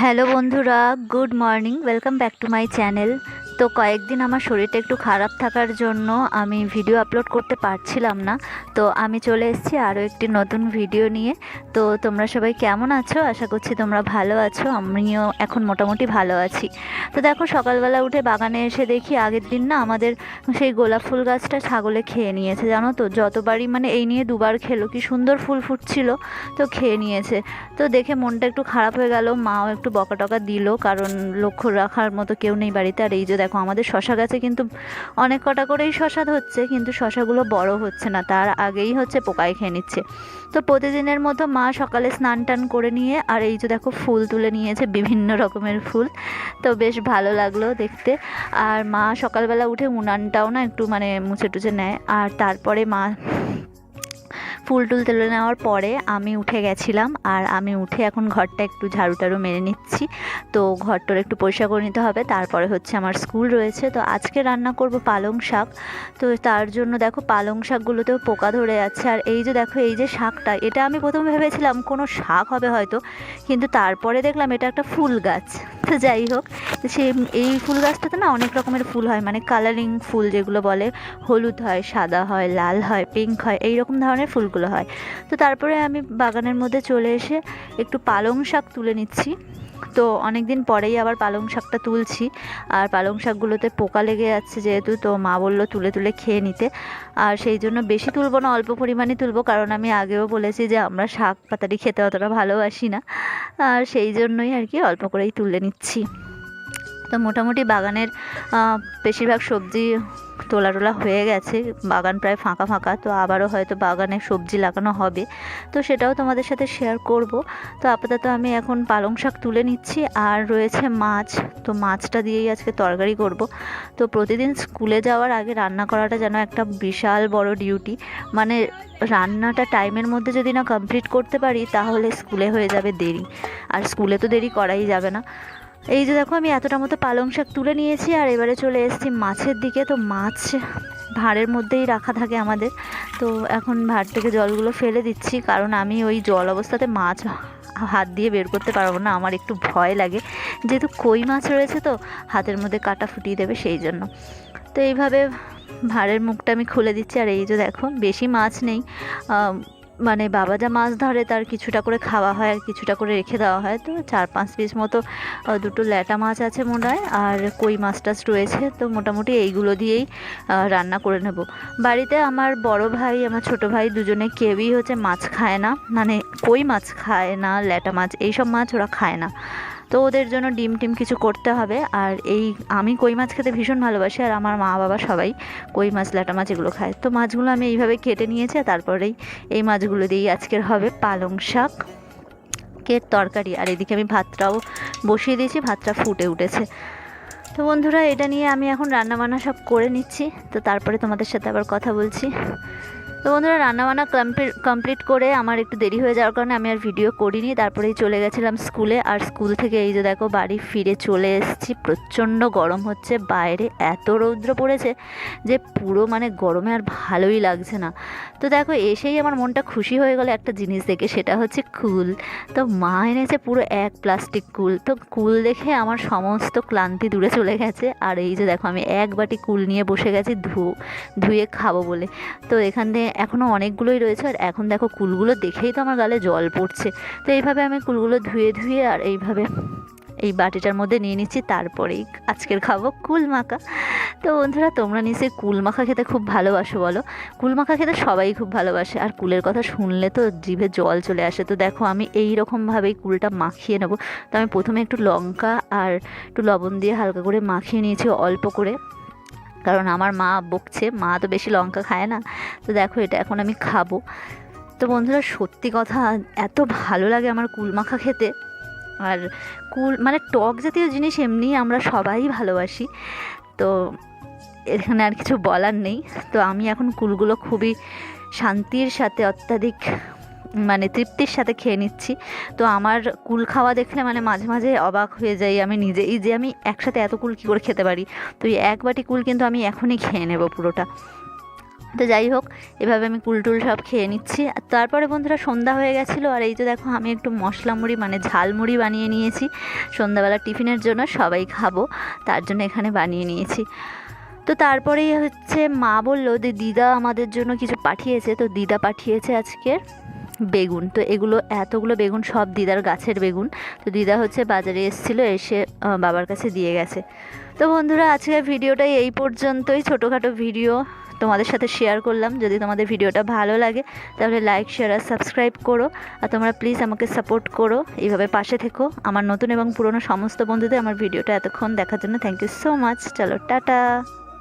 Hello বন্ধুরা good morning welcome back to my channel. তো কয়েকদিন আমার শরীরটা একটু খারাপ থাকার জন্য আমি ভিডিও আপলোড করতে পারছিলাম না। তো আমি চলে এসেছি আরও একটি নতুন ভিডিও নিয়ে। তো তোমরা সবাই কেমন আছো? আশা করছি তোমরা ভালো আছো। আমিও এখন মোটামুটি ভালো আছি। তো দেখো, সকালবেলা উঠে বাগানে এসে দেখি আগের দিন না আমাদের সেই গোলাপ ফুল গাছটা ছাগলে খেয়ে নিয়েছে, জানো তো? যতবারই মানে এই নিয়ে দুবার খেলো, কি সুন্দর ফুল ফুটছিল, তো খেয়ে নিয়েছে। তো দেখে মনটা একটু খারাপ হয়ে গেল, মাও একটু বকা টকা দিল, কারণ লক্ষ্য রাখার মতো কেউ নেই বাড়িতে। আর এই যে দেখো, আমাদের শশা গাছে কিন্তু অনেক কটা করেই শশা হচ্ছে কিন্তু শশাগুলো বড় হচ্ছে না, তার আগেই হচ্ছে পোকায় খেয়ে নিচ্ছে। তো প্রতিদিনের মতো মা সকালে স্নান টান করে নিয়ে, আর এই যে দেখো ফুল তুলে নিয়েছে, বিভিন্ন রকমের ফুল। তো বেশ ভালো লাগল দেখতে। আর মা সকালবেলা উঠে উনানটাও না একটু মানে মুছে টুছে নেয়, আর তারপরে মা ফুল টুল তুলে নেওয়ার পরে আমি উঠে গেছিলাম আর আমি উঠে এখন ঘরটা একটু ঝাড়ু টাড়ু মেরে নিচ্ছি। তো ঘরটার একটু পরিষ্কার করে নিতে হবে। তারপরে হচ্ছে আমার স্কুল রয়েছে। তো আজকে রান্না করব পালং শাক। তো তার জন্য দেখো পালং শাকগুলোতেও পোকা ধরে যাচ্ছে আর এই যে দেখো, এই যে শাকটা, এটা আমি প্রথমে ভেবেছিলাম কোনো শাক হবে হয়তো। কিন্তু তারপরে দেখলাম এটা একটা ফুল গাছ। তো যাই হোক সে এই ফুল গাছটাতে না অনেক রকমের ফুল হয়। মানে কালারিং ফুল যেগুলো বলে, হলুদ হয়, সাদা হয়, লাল হয় পিঙ্ক হয় এই রকম ধরনের ফুলগুলো হয়। তো তারপরে আমি বাগানের মধ্যে চলে এসে একটু পালং শাক তুলে নিচ্ছি। তো অনেক দিন পরেই আবার পালং শাকটা তুলছি। আর পালং শাকগুলোতে পোকা লেগে যাচ্ছে যেহেতু, তো মা বলল তুলে তুলে খেয়ে নিতে। আর সেই জন্য বেশি তুলবো না, অল্প পরিমাণে তুলবো। কারণ আমি আগেও বলেছি যে আমরা শাক পাতাটি খেতে অতটা ভালোবাসি না। আর সেই জন্যই আর কি অল্প করেই তুলে নিচ্ছি। তো মোটামুটি বাগানের বেশিরভাগ সবজি তোলা টোলা হয়ে গেছে, বাগান প্রায় ফাঁকা ফাঁকা, তো আবারও হয়তো বাগানে সবজি লাগানো হবে। তো সেটাও তোমাদের সাথে শেয়ার করব। তো আপাতত আমি এখন পালং শাক তুলে নিচ্ছি, আর রয়েছে মাছ। তো মাছটা দিয়েই আজকে তরকারি করব। তো প্রতিদিন স্কুলে যাওয়ার আগে রান্না করাটা যেন একটা বিশাল বড় ডিউটি মানে রান্নাটা টাইমের মধ্যে যদি না কমপ্লিট করতে পারি, তাহলে স্কুলে হয়ে যাবে দেরি। আর স্কুলে তো দেরি করাই যাবে না। এই যে দেখো, আমি এতটা মতো পালং শাক তুলে নিয়েছি আর এবারে চলে এসেছি মাছের দিকে। তো মাছ ভাঁড়ের মধ্যেই রাখা থাকে আমাদের। তো এখন ভাঁড় থেকে জলগুলো ফেলে দিচ্ছি, কারণ আমি ওই জল অবস্থাতে মাছ হাত দিয়ে বের করতে পারব না। আমার একটু ভয় লাগে। যেহেতু কই মাছ রয়েছে তো, হাতের মধ্যে কাটা ফুটিয়ে দেবে সেই জন্য। তো এইভাবে ভাঁড়ের মুখটা আমি খুলে দিচ্ছি। আর এই যে দেখো, বেশি মাছ নেই। মানে বাবা যা মাছ ধরে তার কিছুটা করে খাওয়া হয় আর কিছুটা করে রেখে দেওয়া হয়। তো চার পাঁচ পিস মতো দুটো ল্যাটা মাছ আছে মনে হয় আর কই মাছ টাছ রয়েছে। তো মোটামুটি এইগুলো দিয়েই রান্না করে নেব। বাড়িতে আমার বড় ভাই, আমার ছোট ভাই দুজনে কেউই হচ্ছে মাছ খায় না। মানে কই মাছ খায় না, ল্যাটা মাছ, এইসব মাছ ওরা খায় না। তো ওদের জন্য ডিম টিম কিছু করতে হবে। আর এই আমি কই মাছ খেতে ভীষণ ভালোবাসি, আর আমার মা বাবা সবাই কই মাছ, ল্যাটা মাছ এগুলো খায়। তো মাছগুলো আমি এইভাবে কেটে নিয়েছি তারপরেই এই মাছগুলো দিয়েই আজকের হবে পালং শাক, কের তরকারি। আর এদিকে আমি ভাতটাও বসিয়ে দিয়েছি, ভাতটা ফুটে উঠেছে। তো বন্ধুরা, এটা নিয়ে আমি এখন রান্নাবান্না সব করে নিচ্ছি। তো তারপরে তোমাদের সাথে আবার কথা বলছি। তো বন্ধুরা, রান্নাবান্না কমপ্লিট কমপ্লিট করে আমার একটু দেরি হয়ে যাওয়ার কারণে আমি আর ভিডিও করিনি। তারপরেই চলে গেছিলাম স্কুলে আর স্কুল থেকে এই যে দেখো, বাড়ি ফিরে চলে এসেছি। প্রচণ্ড গরম হচ্ছে। বাইরে এত রৌদ্র পড়েছে যে পুরো মানে গরমে আর ভালোই লাগছে না। তো দেখো, এসেই আমার মনটা খুশি হয়ে গেলো একটা জিনিস দেখে, সেটা হচ্ছে কুল। তো মা এনেছে পুরো এক প্লাস্টিক কুল। তো কুল দেখে আমার সমস্ত ক্লান্তি দূরে চলে গেছে। আর এই যে দেখো, আমি এক বাটি কুল নিয়ে বসে গেছি ধু, ধুয়ে খাব বলে। তো এখান থেকে এখনও অনেকগুলোই রয়েছে আর এখন দেখো কুলগুলো দেখেই তো আমার গালে জল পড়ছে। তো এইভাবে আমি কুলগুলো ধুয়ে ধুয়ে আর এইভাবে এই বাটিটার মধ্যে নিয়ে নিচ্ছি, তারপরেই আজকের খাব কুল মাখা। তো বন্ধুরা, তোমরা নিশ্চয়ই কুল মাখা খেতে খুব ভালোবাসো বলো। কুল মাখা খেতে সবাই খুব ভালোবাসে আর কুলের কথা শুনলে তো জিভে জল চলে আসে। তো দেখো আমি এই রকমভাবেই কুলটা মাখিয়ে নেব। তো আমি প্রথমে একটু লঙ্কা আর একটু লবণ দিয়ে হালকা করে মাখিয়ে নিয়েছি অল্প করে। কারণ আমার মা বকছে, মা তো বেশি লঙ্কা খায় না। তো দেখো এটা এখন আমি খাব। তো বন্ধুরা, সত্যি কথা, এত ভালো লাগে আমার কুল মাখা খেতে। আর কুল মানে টক জাতীয় জিনিস এমনি আমরা সবাই ভালোবাসি। তো এখানে আর কিছু বলার নেই। তো আমি এখন কুলগুলো খুবই শান্তির সাথে অত্যাধিক মানে তৃপ্তির সাথে খেয়ে নিচ্ছি। তো আমার কুল খাওয়া দেখলে মানে মাঝে মাঝে অবাক হয়ে যাই আমি নিজেই যে আমি একসাথে এত কুল কী করে খেতে পারি। তো এই এক বাটি কুল কিন্তু আমি এখনই খেয়ে নেব পুরোটা। তো যাই হোক, এভাবে আমি কুলটুল সব খেয়ে নিচ্ছি। তারপরে বন্ধুরা সন্ধ্যা হয়ে গেছিল আর এই যে দেখো আমি একটু মশলা মুড়ি মানে ঝাল মুড়ি বানিয়ে নিয়েছি। সন্ধ্যাবেলা টিফিনের জন্য সবাই খাব, তার জন্য এখানে বানিয়ে নিয়েছি। তো তারপরেই হচ্ছে মা বলল যে দিদা আমাদের জন্য কিছু পাঠিয়েছে, তো দিদা পাঠিয়েছে আজকে বেগুন। তো এগুলো, এতগুলো বেগুন সব দিদার গাছের বেগুন। তো দিদা হচ্ছে বাজারে এসেছিল, এসে বাবার কাছে দিয়ে গেছে। তো বন্ধুরা, আজকের ভিডিওটাই এই পর্যন্তই। ছোটোখাটো ভিডিও তোমাদের সাথে শেয়ার করলাম। যদি তোমাদের ভিডিওটা ভালো লাগে, তাহলে লাইক শেয়ার আর সাবস্ক্রাইব করো। আর তোমরা প্লিজ আমাকে সাপোর্ট করো। এইভাবে পাশে থেকো। আমার নতুন এবং পুরনো সমস্ত বন্ধুদের আমার ভিডিওটা এতক্ষণ দেখার জন্য থ্যাংক ইউ সো মাচ চলো, টাটা।